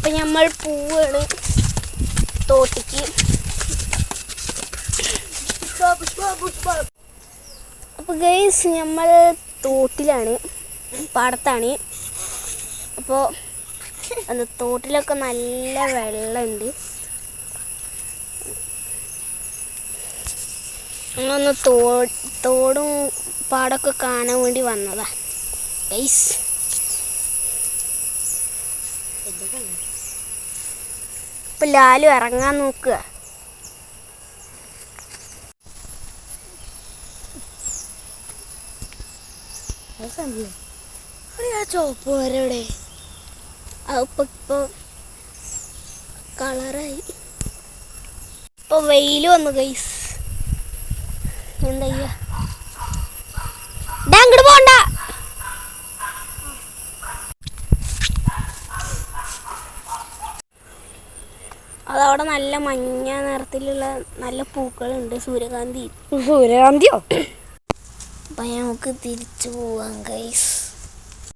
അപ്പൊ നമ്മൾ പൂവാണ് തോട്ടിക്ക്. അപ്പൊ ഗൈസ് നമ്മൾ തോട്ടിലാണ് പാടത്താണ്. അപ്പോൾ അത് തോട്ടിലൊക്കെ നല്ല വെള്ളമുണ്ട് ഞങ്ങളൊന്ന് തോ തോടും പാടൊക്കെ കാണാൻ വേണ്ടി വന്നതാ. ഗൈസ് ഇപ്പൊ ലാലു ഇറങ്ങാൻ നോക്കുക. ചോപ്പ് വരവിടെ ഇപ്പൊ ഇപ്പൊ കളറായി. ഇപ്പൊ വെയിൽ വന്നു ഗൈസ് എന്താ അങ്ങട് പോണ്ട. അതവിടെ നല്ല മഞ്ഞ നിറത്തിലുള്ള നല്ല പൂക്കളുണ്ട്. സൂര്യകാന്തി. സൂര്യകാന്തിയോ? അപ്പൊ നമുക്ക് തിരിച്ചു പോവാം ഗൈസ്